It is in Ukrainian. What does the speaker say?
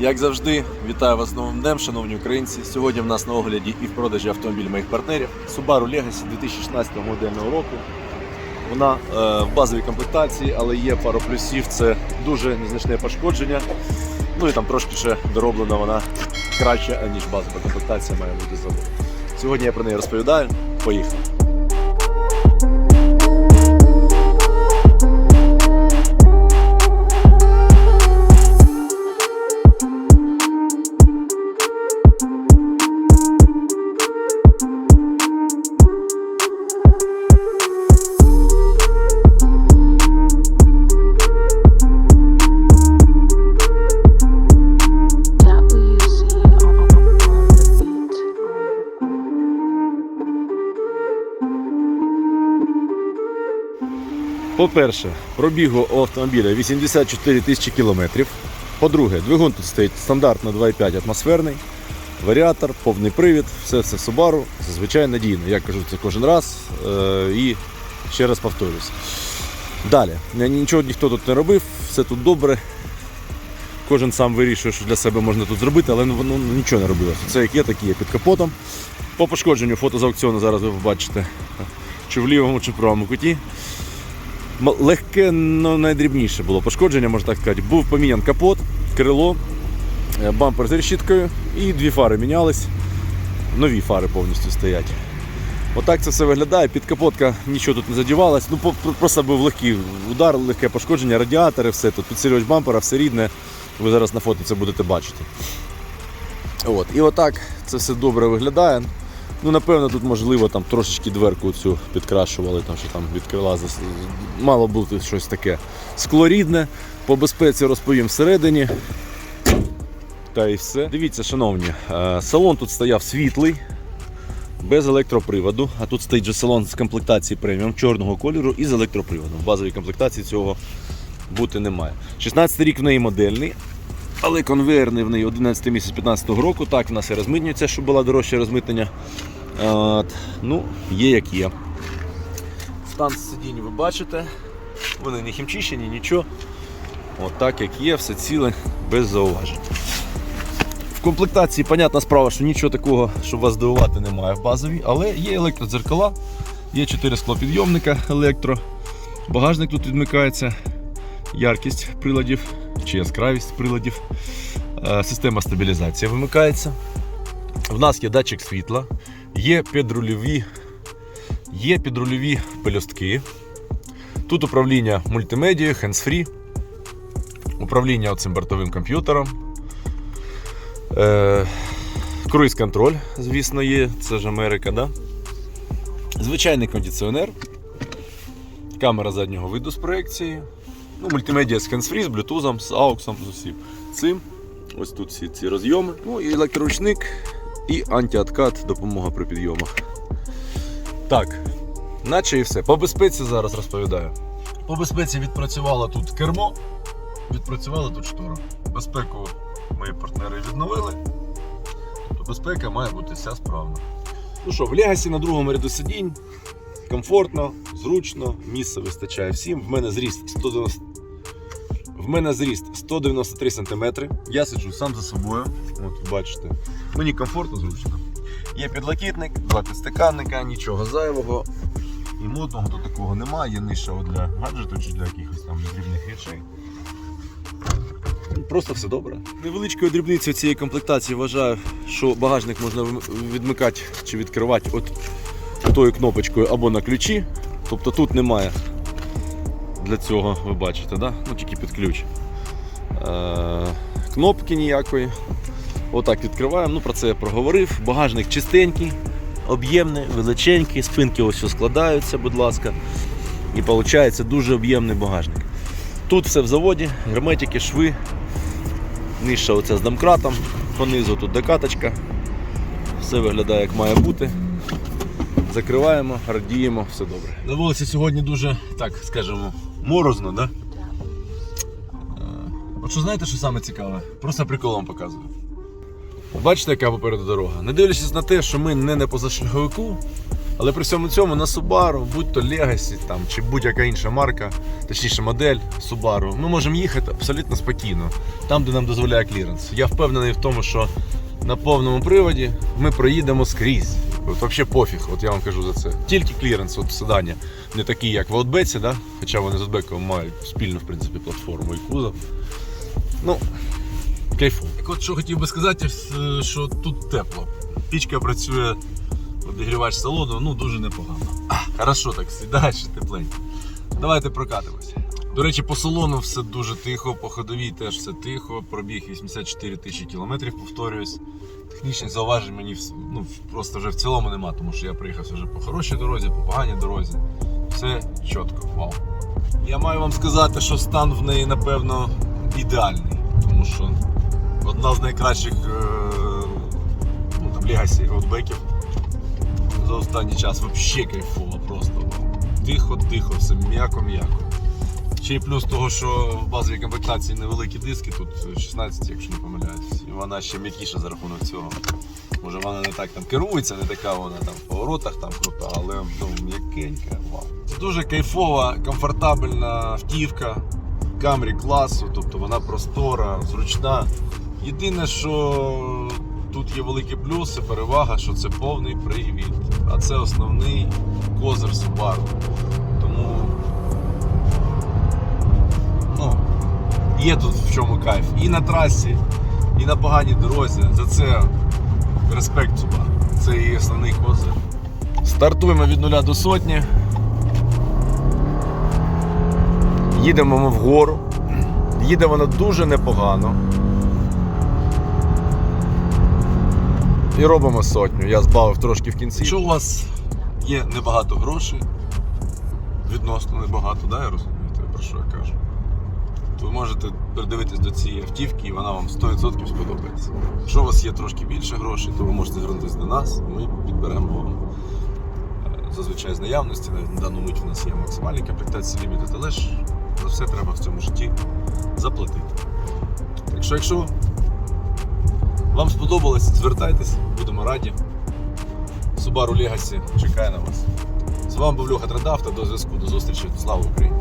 Як завжди, вітаю вас з новим днем, шановні українці. Сьогодні в нас на огляді і в продажі автомобіль моїх партнерів Subaru Legacy 2016 модельного року. Вона е, в базовій комплектації, але є пару плюсів. Це дуже незначне пошкодження. Ну і там трошки ще дороблена вона краще, ніж базова комплектація має бути заводу. Сьогодні я про неї розповідаю. Поїхали. По-перше, пробігу автомобіля 84 тисячі кілометрів. По-друге, двигун тут стоїть стандартно 2,5 атмосферний, варіатор, повний привід, все це Subaru, зазвичай надійно. Я кажу це кожен раз е- і ще раз повторюсь. Далі, нічого ніхто тут не робив, все тут добре. Кожен сам вирішує, що для себе можна тут зробити, але воно нічого не робилося. Це як є, так і є під капотом. По пошкодженню фото з аукціону зараз ви побачите, чи в лівому, чи в правому куті. Легке, ну найдрібніше було пошкодження, можна так сказати. Був помінян капот, крило, е, бампер з решіткою і дві фари мінялись. Нові фари повністю стоять. Отак це все виглядає. Підкапотка нічого тут не задівалась. Ну, просто був легкий удар, легке пошкодження, радіатори, все тут. Підсилювач бампера, все рідне. Ви зараз на фото це будете бачити. От. І отак це все добре виглядає. Ну, напевно, тут можливо там трошечки дверку цю підкрашували, там, що там від крила зас- мало бути щось таке склорідне. По безпеці розповім всередині. Та і все. Дивіться, шановні, е, салон тут стояв світлий, без електроприводу. А тут стоїть же салон з комплектації преміум чорного кольору і з електроприводом. В базовій комплектації цього бути немає. 16 рік в неї модельний, але конвейерний в неї 11 місяць 15 року. Так, в нас і розмитнюється, щоб було дорожче розмитнення. От, ну, є як є. Стан сидінь ви бачите. Вони не хімчищені, нічого. От так як є, все ціле, без зауважень. В комплектації, понятна справа, що нічого такого, щоб вас здивувати, немає в базовій, але є електродзеркала, є 4 склопідйомника електро. Багажник тут відмикається, яркість приладів чи яскравість приладів. Е, Система стабілізації вимикається. В нас є датчик світла, є підрульові, є підрульові пелюстки. Тут управління мультимедією, hands-free, управління цим бортовим комп'ютером. Е, круїз-контроль, звісно, є, це ж Америка, да? Звичайний кондиціонер, камера заднього виду з проекцією. Ну, мультимедіа з hands-free, з Bluetooth, з AUX, з усім цим. Ось тут всі ці розйоми. Ну і електроручник, і антиоткат, допомога при підйомах. Так, наче і все. По безпеці зараз розповідаю. По безпеці відпрацювало тут кермо, відпрацювала тут штора. Безпеку мої партнери відновили. Тобто безпека має бути вся справна. Ну що, в Легасі на другому ряду сидінь. Комфортно, зручно, місця вистачає всім. В мене зріст 190. В мене зріст 193 см. Я сиджу сам за собою. От бачите. Мені комфортно, зручно. Є підлокітник, два підстаканника, нічого зайвого. І модного тут такого немає, є ниша для гаджету чи для якихось там дрібних речей. Просто все добре. Невеличкою дрібницею цієї комплектації вважаю, що багажник можна відмикати чи відкривати от тою кнопочкою або на ключі. Тобто тут немає для цього, ви бачите, да? ну, тільки під ключ. Е- кнопки ніякої. Отак відкриваємо. Ну, про це я проговорив. Багажник чистенький, об'ємний, величенький, спинки ось складаються, будь ласка. І виходить дуже об'ємний багажник. Тут все в заводі, герметики, шви, Ниша оця з домкратом, понизу тут докаточка. Все виглядає як має бути. Закриваємо, радіємо, все добре. На сьогодні дуже, так скажемо, морозно, да? Е, От що знаєте, що саме цікаве? Просто приколом показую. Бачите, яка попереду дорога? Не дивлячись на те, що ми не на позашляховику, Але при всьому цьому на Subaru, будь то Legacy там, чи будь-яка інша марка, точніше модель Subaru, ми можемо їхати абсолютно спокійно, там, де нам дозволяє кліренс. Я впевнений в тому, що на повному приводі ми проїдемо скрізь. От взагалі пофіг, от я вам кажу за це. Тільки кліренс от седані не такий, як в Outback, да? хоча вони з Outback мають спільну в принципі, платформу і кузов. Ну, кайфово. Так от що хотів би сказати, е, що тут тепло. Пічка працює, обігрівач салону, ну дуже непогано. Хорошо так, сідаєш тепленько. Давайте прокатимося. До речі, по салону все дуже тихо, по ходовій теж все тихо. Пробіг 84 тисячі кілометрів, повторююсь. Технічних зауважень мені ну, просто вже в цілому нема, тому що я приїхав вже по хорошій дорозі, по поганій дорозі. Все чітко, вау. Я маю вам сказати, що стан в неї, напевно, ідеальний, тому що одна з найкращих е, ну, там, легасі аутбеків за останній час взагалі кайфово просто. Тихо-тихо, все м'яко-м'яко. Ще й плюс того, що в базовій комплектації невеликі диски, тут 16, якщо не помиляюсь. І вона ще м'якіша за рахунок цього. Може вона не так там керується, не така вона там в поворотах там крута, але ну, м'якенька. Вау. Це дуже кайфова, комфортабельна автівка. Камрі класу, тобто вона простора, зручна. Єдине, що тут є великі плюси, перевага, що це повний привід, а це основний козир Subaru. Є тут в чому кайф. І на трасі, і на поганій дорозі. За це респект Subaru. Це її основний козир. Стартуємо від нуля до сотні. Їдемо ми вгору. Їде вона дуже непогано. І робимо сотню. Я збавив трошки в кінці. Якщо у вас є небагато грошей, відносно небагато, да, я розумію, про що я кажу. Ви можете придивитись до цієї автівки і вона вам 100% сподобається. Якщо у вас є трошки більше грошей, то ви можете звернутися до нас, ми підберемо вам е, зазвичай з наявності. На дану мить у нас є максимальні комплектації Limited, але ж за все треба в цьому житті заплатити. Так що, якщо вам сподобалось, звертайтесь, будемо раді. Subaru Legacy чекає на вас. З вами був Льоха Традавта, до зв'язку, до зустрічі, слава Україні!